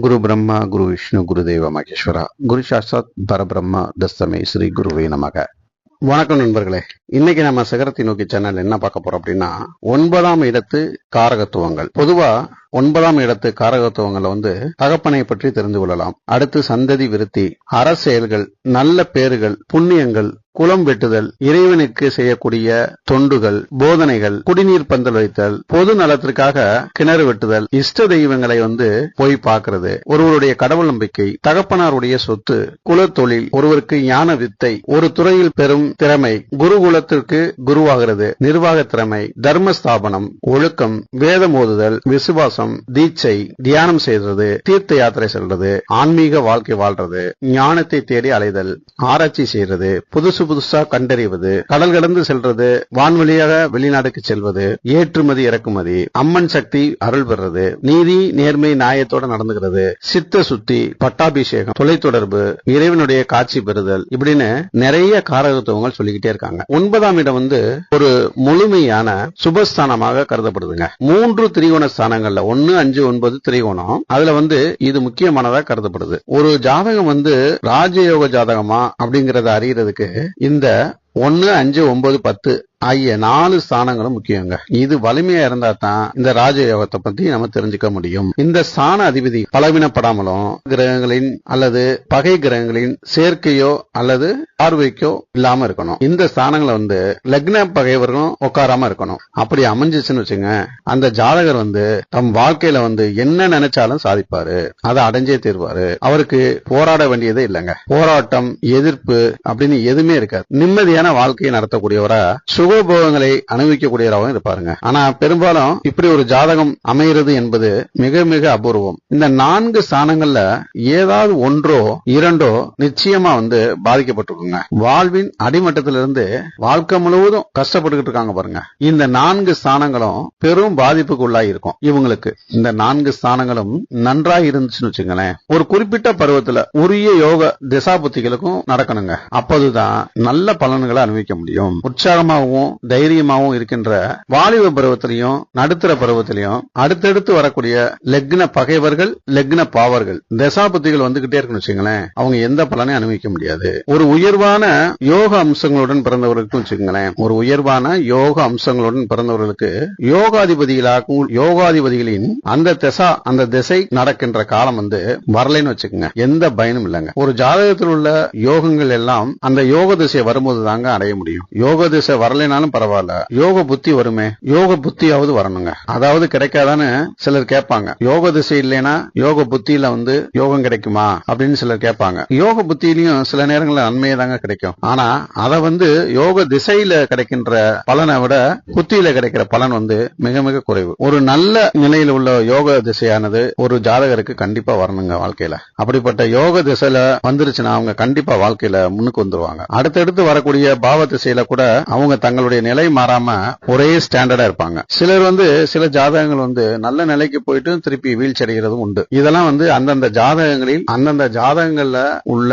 குரு பிரம்மா குரு விஷ்ணு குரு தேவ மகேஸ்வரா குரு சாஸ்தாத் பரபிரம்மா தஸ்தமே ஸ்ரீ குருவே நமக. வணக்கம் நண்பர்களே. இன்னைக்கு நம்ம சிகரத்தை நோக்கி சேனல் என்ன பார்க்க போறோம் அப்படின்னா ஒன்பதாம் இடத்து காரகத்துவங்கள். பொதுவா ஒன்பதாம் இடத்து காரகத்துவங்களை வந்து தகப்பனை பற்றி தெரிந்து கொள்ளலாம். அடுத்து சந்ததி விருத்தி அரசியல்கள் நல்ல பேறுகள் புண்ணியங்கள் குளம் வெட்டுதல் இறைவனுக்கு செய்யக்கூடிய தொண்டுகள் போதனைகள் குடிநீர் பந்தல் வைத்தல் பொது நலத்திற்காக கிணறு வெட்டுதல் இஷ்ட தெய்வங்களை வந்து போய் பார்க்கிறது. ஒருவருடைய கடவுள் நம்பிக்கை தகப்பனாருடைய சொத்து குலத்தொழில் ஒருவருக்கு ஞான வித்தை ஒரு துறையில் பெறும் திறமை குருகுலத்திற்கு குருவாகிறது. நிர்வாக திறமை தர்ம ஸ்தாபனம் ஒழுக்கம் வேதம் ஓதுதல் விசுவாசம் தீட்சை தியானம் செய்யறது தீர்த்த யாத்திரை செல்றது ஆன்மீக வாழ்க்கை வாழ்றது ஞானத்தை தேடி அலைதல் ஆராய்ச்சி செய்யறது புதுசு புதுசா கண்டறிவது கடல் கடந்து செல்றது வான்வழியாக வெளிநாடுக்கு செல்வது ஏற்றுமதி இறக்குமதி அம்மன் சக்தி அருள் பெறது நீதி நேர்மை நியாயத்தோட நடந்துகிறது சித்த சுத்தி பட்டாபிஷேகம் தொலைத்தொடர்பு இறைவனுடைய காட்சி பெறுதல் இப்படின்னு நிறைய காரகத்துவங்கள் சொல்லிக்கிட்டே இருக்காங்க. ஒன்பதாம் இடம் வந்து ஒரு முழுமையான சுபஸ்தானமாக கருதப்படுதுங்க. மூன்று திரிகோண ஸ்தானங்கள்ல ஒன்னு அஞ்சு ஒன்பது திரிகோணம். அதுல வந்து இது முக்கியமானதா கருதப்படுது. ஒரு ஜாதகம் வந்து ராஜயோக ஜாதகமா அப்படிங்கறத அறியறதுக்கு இந்த ஒன்னு அஞ்சு ஒன்பது பத்து ஆகிய நாலு ஸ்தானங்களும் முக்கியங்க. இது வலிமையா இருந்தா தான் இந்த ராஜயோகத்தை பத்தி நம்ம தெரிஞ்சுக்க முடியும். இந்த ஸ்தான அதிபதி பலவீனப்படாமலும் கிரகங்களின் அல்லது பகை கிரகங்களின் சேர்க்கையோ அல்லது பார்வைக்கோ இல்லாம இருக்கணும். இந்த ஸ்தானங்களை வந்து லக்ன பகைவர்களும் உட்காராம இருக்கணும். அப்படி அமைஞ்சிச்சுன்னு வச்சுங்க அந்த ஜாதகர் வந்து தம் வாழ்க்கையில வந்து என்ன நினைச்சாலும் சாதிப்பாரு. அதை அடைஞ்சே தீர்வாரு. அவருக்கு போராட வேண்டியதே இல்லைங்க. போராட்டம் எதிர்ப்பு அப்படின்னு எதுவுமே இருக்காது. நிம்மதியான வாழ்க்கையை நடத்தக்கூடியவரா சுகோபோகங்களை அனுபவிக்கக்கூடியவராகவும் இருப்பாருங்க. ஆனா பெரும்பாலும் இப்படி ஒரு ஜாதகம் அமைகிறது என்பது மிக மிக அபூர்வம். இந்த நான்கு ஸ்தானங்கள்ல ஏதாவது ஒன்றோ இரண்டோ நிச்சயமா வந்து பாதிக்கப்பட்டிருக்குங்க. வாழ்வின் அடிமட்டத்திலிருந்து வாழ்க்கை முழுவதும் கஷ்டப்பட்டுக்கிட்டு இருக்காங்க பாருங்க. இந்த நான்கு ஸ்தானங்களும் பெரும் பாதிப்புக்கு உள்ளாகி இருக்கும் இவங்களுக்கு இந்த நான்கு ஸ்தானங்களும் நன்றாக இருந்துச்சுன்னு வச்சுங்களேன் ஒரு குறிப்பிட்ட பருவத்துல உரிய யோக திசாபுத்திகளுக்கும் நடக்கணுங்க. அப்போதுதான் நல்ல பலன்களை அனுபவிக்க முடியும். உற்சாகமாகவும் தைரியமாகவும் இருக்கின்ற வாலிப பருவத்திலையும் நடுத்தர பருவத்திலையும் அடுத்தடுத்து வரக்கூடிய லக்ன பகைவர்கள் லக்ன பாவர்கள் தசாபுத்திகள் வந்துகிட்டே இருக்குன்னு வச்சுங்களேன் அவங்க எந்த பலனையும் அனுபவிக்க முடியாது. ஒரு உயர்வான யோக அம்சங்களுடன் பிறந்தவர்களுக்கு வச்சுங்களேன் ஒரு உயர்வான யோக அம்சங்களுடன் பிறந்தவர்களுக்கு யோகாதிபதிகளாகவும் யோகாதிபதிகளின் அந்த திசா அந்த திசை நடக்கின்ற காலம் வந்து வரலைன்னு வச்சுக்கோங்க எந்த பயனும் இல்லைங்க. ஒரு ஜாதகத்தில் உள்ள யோகங்கள் எல்லாம் அந்த யோக திசை வரும்போது தாங்க அடைய முடியும். யோக திசை வரலை வரலைனாலும் பரவாயில்ல. யோக புத்தி வருமே? யோக புத்தியாவது வரணுங்க. அதாவது கிடைக்காதான்னு சிலர் கேட்பாங்க. யோக திசை இல்லைன்னா யோக புத்தியில வந்து யோகம் கிடைக்குமா? அப்படின்னு சிலர் கேட்பாங்க. யோக புத்தியிலையும் சில நேரங்களில் நன்மையை தாங்க கிடைக்கும். ஆனா அதை வந்து யோக திசையில கிடைக்கின்ற பலனை விட புத்தியில கிடைக்கிற பலன் வந்து மிக மிக குறைவு. ஒரு நல்ல நிலையில் உள்ள யோக திசையானது ஒரு ஜாதகருக்கு கண்டிப்பா வரணுங்க வாழ்க்கையில. அப்படிப்பட்ட யோக திசையில வந்துருச்சுன்னா அவங்க கண்டிப்பா வாழ்க்கையில முன்னுக்கு வந்துருவாங்க. அடுத்தடுத்து வரக்கூடிய பாவ திசையில கூட அவங்க தங்க தங்களுடைய நிலை மாறாம ஒரே ஸ்டாண்டர்டா இருப்பாங்க. சிலர் வந்து சில ஜாதகங்கள் வந்து நல்ல நிலைக்கு போயிட்டு திருப்பி வீழ்ச்சி அடைகிறதும் உண்டு. இதெல்லாம் வந்து அந்தந்த ஜாதகங்களில் அந்தந்த ஜாதகங்கள்ல உள்ள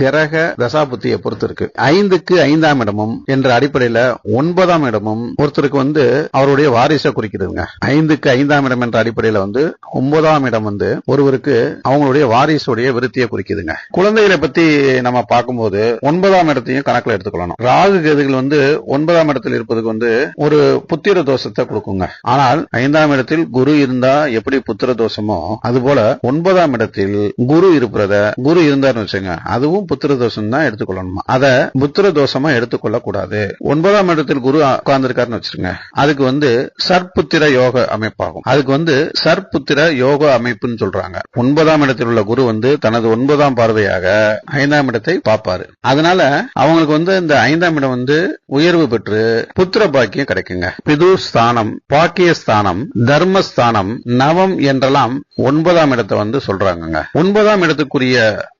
கிரக தசாபுத்தியை பொறுத்து இருக்கு ஐந்துக்கு ஐந்தாம் இடமும் என்ற அடிப்படையில ஒன்பதாம் இடமும் ஒருத்தருக்கு வந்து அவருடைய வாரிசை குறிக்கிறதுங்க ஐந்துக்கு ஐந்தாம் இடம் என்ற அடிப்படையில வந்து ஒன்பதாம் இடம் வந்து ஒருவருக்கு அவங்களுடைய வாரிசுடைய விருத்தியை குறிக்குதுங்க. குழந்தைகளை பத்தி நம்ம பார்க்கும்போது ஒன்பதாம் இடத்தையும் கணக்கில் எடுத்துக்கொள்ளணும். ராகு கேதுகள் வந்து ஒன்பதாம் இடத்தில் இருப்பதுக்கு வந்து ஒரு புத்திர தோஷத்தை கொடுக்குங்க. ஆனால் ஐந்தாம் இடத்தில் குரு இருந்தா எப்படி புத்திர தோஷமோ அது போல ஒன்பதாம் இடத்தில் குரு இருப்பத குரு இருந்தார்னு வச்சுங்க அதுவும் புத்திர தோஷம் தான் எடுத்துக்கொள்ளணுமா? அத புத்திர தோஷமா எடுத்துக்கொள்ள கூடாது ஒன்பதாம் இடத்தில் குரு உட்கார்ந்துருக்காருன்னு வச்சிருங்க அதுக்கு வந்து சர்புத்திர யோக அமைப்பாகும். அதுக்கு வந்து சர்புத்திர யோக அமைப்புன்னு சொல்றாங்க. ஒன்பதாம் இடத்தில் உள்ள குரு வந்து தனது ஒன்பதாம் பார்வையாக ஐந்தாம் இடத்தை பார்ப்பாரு. அதனால அவங்களுக்கு வந்து இந்த ஐந்தாம் இடம் வந்து உயர்வு பெற்று புத்திர பாக்கியம் கிடைக்குங்க. பிது ஸ்தானம் பாக்கிய ஸ்தானம் தர்மஸ்தானம் நவம் என்றெல்லாம் ஒன்பதாம் இடத்தை வந்து சொல்றாங்கங்க. ஒன்பதாம் இடத்துக்குரிய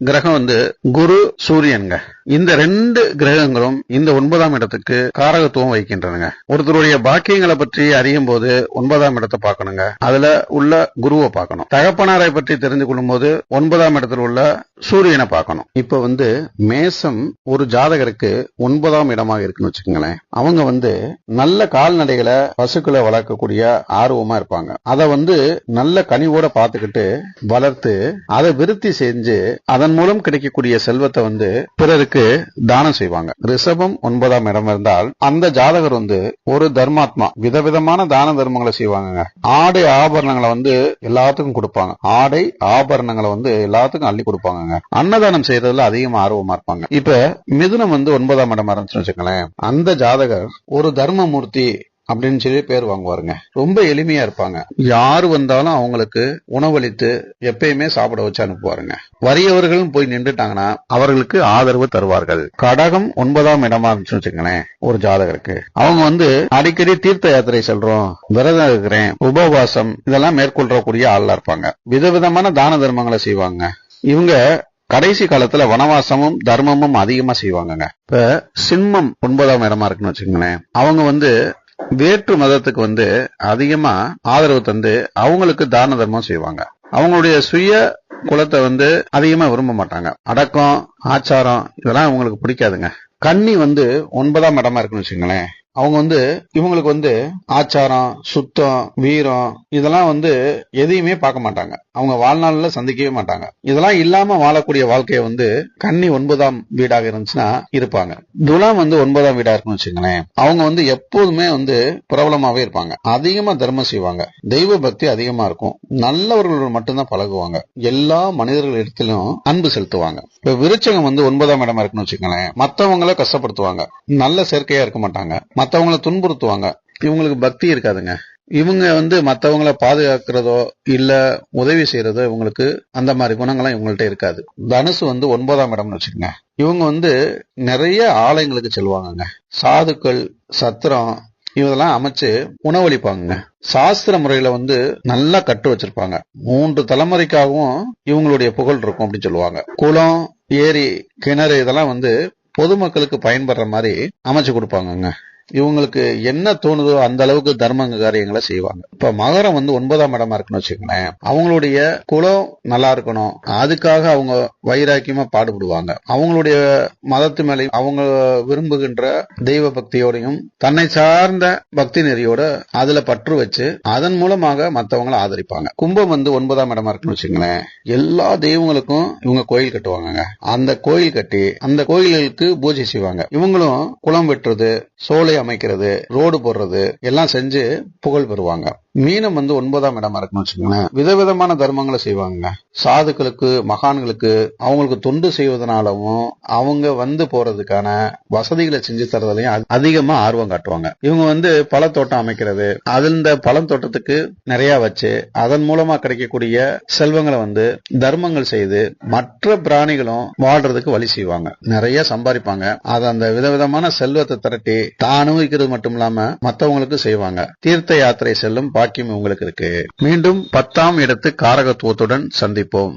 கிரகம் வந்து குரு சூரியன்ங்க. இந்த ரெண்டு கிரகங்களும் இந்த ஒன்பதாம் இடத்துக்கு காரகத்துவம் வகிக்கின்றனங்க. ஒருத்தருடைய பாக்கியங்களை பற்றி அறியும் போது ஒன்பதாம் இடத்தை பார்க்கணுங்க. அதுல உள்ள குருவை பார்க்கணும். தகப்பனாரை பற்றி தெரிந்து கொள்ளும் போது ஒன்பதாம் இடத்துல உள்ள சூரியனை பார்க்கணும். இப்ப வந்து மேசம் ஒரு ஜாதகருக்கு ஒன்பதாம் இடமாக இருக்குன்னு வச்சுக்கோங்களேன். அவங்க வந்து நல்ல கால்நடைகளை பசுக்களை வளர்க்கக்கூடிய ஆர்வமா இருப்பாங்க. அதை வந்து நல்ல கனிவோட பார்த்துக்கிட்டு வளர்த்து அதை விருத்தி செஞ்சு அதன் மூலம் கிடைக்கக்கூடிய செல்வத்தை வந்து பிறருக்கு தானம் செய்வாங்க. ரிஷபம் ஒன்பதாம் இடம் இருந்தால் அந்த ஜாதகர் வந்து ஒரு தர்மாத்மா விதவிதமான தான தர்மங்களை செய்வாங்க ஆடை ஆபரணங்களை வந்து எல்லாத்துக்கும் கொடுப்பாங்க. ஆடை ஆபரணங்களை வந்து எல்லாத்துக்கும் அள்ளி கொடுப்பாங்க அன்னதானம் செய்யறதுல அதிகமா ஆர்வமா இருப்பாங்க. இப்ப மிதுனம் வந்து ஒன்பதாம் இடம் இருந்துச்சுன்னு வச்சுக்கலேன் அந்த ஜாதக ஜாதகர் ஒரு தர்மமூர்த்தி அப்படின்னு சொல்லி பேர் வாங்குவாருங்க. ரொம்ப எளிமையா இருப்பாங்க. யாரு வந்தாலும் அவங்களுக்கு உணவளித்து எப்பயுமே சாப்பிட வச்சு அனுப்புவாருங்க. வறியவர்களும் போய் நின்றுட்டாங்கன்னா அவர்களுக்கு ஆதரவு தருவார்கள். கடகம் ஒன்பதாம் இடமா இருந்துச்சுன்னு வச்சுக்கோங்களேன் ஒரு ஜாதகருக்கு. அவங்க வந்து அடிக்கடி தீர்த்த யாத்திரை செல்றோம் விரதம் இருக்கிறேன் உபவாசம் இதெல்லாம் மேற்கொள்ளக்கூடிய ஆள்ல இருப்பாங்க. விதவிதமான தான தர்மங்களை செய்வாங்க. இவங்க கடைசி காலத்துல வனவாசமும் தர்மமும் அதிகமா செய்வாங்கங்க. இப்ப சிம்மம் ஒன்பதாம் இடமா இருக்குன்னு வச்சுக்கோங்களேன். அவங்க வந்து வேற்று மதத்துக்கு வந்து அதிகமா ஆதரவு தந்து அவங்களுக்கு தான தர்மம் செய்வாங்க. அவங்களுடைய சுய குலத்தை வந்து அதிகமா விரும்ப மாட்டாங்க. அடக்கம் ஆச்சாரம் இதெல்லாம் அவங்களுக்கு பிடிக்காதுங்க. கன்னி வந்து ஒன்பதாம் இடமா இருக்குன்னு வச்சுக்கோங்களேன். அவங்க வந்து இவங்களுக்கு வந்து ஆச்சாரம் சுத்தம் வீரம் இதெல்லாம் வந்து எதையுமே பார்க்க மாட்டாங்க. அவங்க வாழ்நாள்ல சந்திக்கவே மாட்டாங்க. இதெல்லாம் இல்லாம வாழக்கூடிய வாழ்க்கைய வந்து கன்னி ஒன்பதாம் வீடாக இருந்துச்சுன்னா இருப்பாங்க. துலாம் வந்து ஒன்பதாம் வீடா இருக்குன்னு வச்சுங்களேன் அவங்க வந்து எப்போதுமே வந்து பிரபலமாவே இருப்பாங்க. அதிகமா தர்மம் செய்வாங்க. தெய்வ பக்தி அதிகமா இருக்கும். நல்லவர்களோட மட்டும்தான் பழகுவாங்க. எல்லா மனிதர்கள் இடத்திலும் அன்பு செலுத்துவாங்க. இப்ப விருச்சகம் வந்து ஒன்பதாம் இடமா இருக்குன்னு வச்சுக்கோங்களேன். மத்தவங்களை கஷ்டப்படுத்துவாங்க. நல்ல சேர்க்கையா இருக்க மாட்டாங்க. மற்றவங்கள துன்புறுத்துவாங்க. இவங்களுக்கு பக்தி இருக்காதுங்க. இவங்க வந்து மற்றவங்கள பாதுகாக்கிறதோ இல்ல உதவி செய்யறதோ இவங்களுக்கு அந்த மாதிரி குணங்கள்லாம் இவங்கள்ட்ட இருக்காது. தனுசு வந்து ஒன்பதாம் இடம்னு வச்சுக்கோங்க. இவங்க வந்து நிறைய ஆலயங்களுக்கு செல்வாங்கங்க. சாதுக்கள் சத்திரம் இதெல்லாம் அமைச்சு உணவளிப்பாங்க சாஸ்திர முறையில வந்து நல்லா கட்டு வச்சிருப்பாங்க. மூன்று தலைமுறைக்காகவும் இவங்களுடைய புகழ் இருக்கும் அப்படின்னு சொல்லுவாங்க. குளம் ஏரி கிணறு இதெல்லாம் வந்து பொதுமக்களுக்கு பயன்படுற மாதிரி அமைச்சு கொடுப்பாங்கங்க. இவங்களுக்கு என்ன தோணுதோ அந்த அளவுக்கு தர்ம காரியங்களை செய்வாங்க. இப்ப மகரம் வந்து ஒன்பதாம் இடமா இருக்குன்னு வச்சுக்கோங்களேன். அவங்களுடைய குலம் நல்லா இருக்கணும். அதுக்காக அவங்க வைராக்கியமா பாடுபடுவாங்க. அவங்களுடைய மதத்து மேலையும் அவங்க விரும்புகின்ற தெய்வ பக்தியோடையும் தன்னை சார்ந்த பக்தி நெறியோட அதுல பற்று வச்சு அதன் மூலமாக மற்றவங்களை ஆதரிப்பாங்க. கும்பம் வந்து ஒன்பதாம் இடமா இருக்குன்னு வச்சுக்கோங்களேன். எல்லா தெய்வங்களுக்கும் இவங்க கோயில் கட்டுவாங்க அந்த கோயில் கட்டி அந்த கோயில்களுக்கு பூஜை செய்வாங்க. இவங்களும் குளம் வெட்டுறது சோலை அமைக்கிறது ரோடு போடுறது எல்லாம் செஞ்சு புகழ் பெறுவாங்க. மீனம் வந்து ஒன்பதாம் இடமா இருக்குன்னு வச்சுக்கோங்களேன். விதவிதமான தர்மங்களை செய்வாங்க சாதுக்களுக்கு மகான்களுக்கு அவங்களுக்கு தொண்டு செய்வதனாலவும் அவங்க வந்து போறதுக்கான வசதிகளை செஞ்சு தரதுலயும் அதிகமா ஆர்வம் காட்டுவாங்க. இவங்க வந்து பழத்தோட்டம் அமைக்கிறது. அதில் இந்த பழத்தோட்டத்துக்கு நிறைய வச்சு அதன் மூலமா கிடைக்கக்கூடிய செல்வங்களை வந்து தர்மங்கள் செய்து மற்ற பிராணிகளும் வாழ்றதுக்கு வழி செய்வாங்க. நிறைய சம்பாதிப்பாங்க. அதை அந்த விதவிதமான செல்வத்தை திரட்டி தான் அனுபவிக்கிறது மட்டும் இல்லாம மத்தவங்களுக்கு செய்வாங்க. தீர்த்த யாத்திரை செல்லும் பாக்கியம் உங்களுக்கு இருக்கு. மீண்டும் பத்தாம் இடத்து காரகத்துவத்துடன் சந்திப்போம்.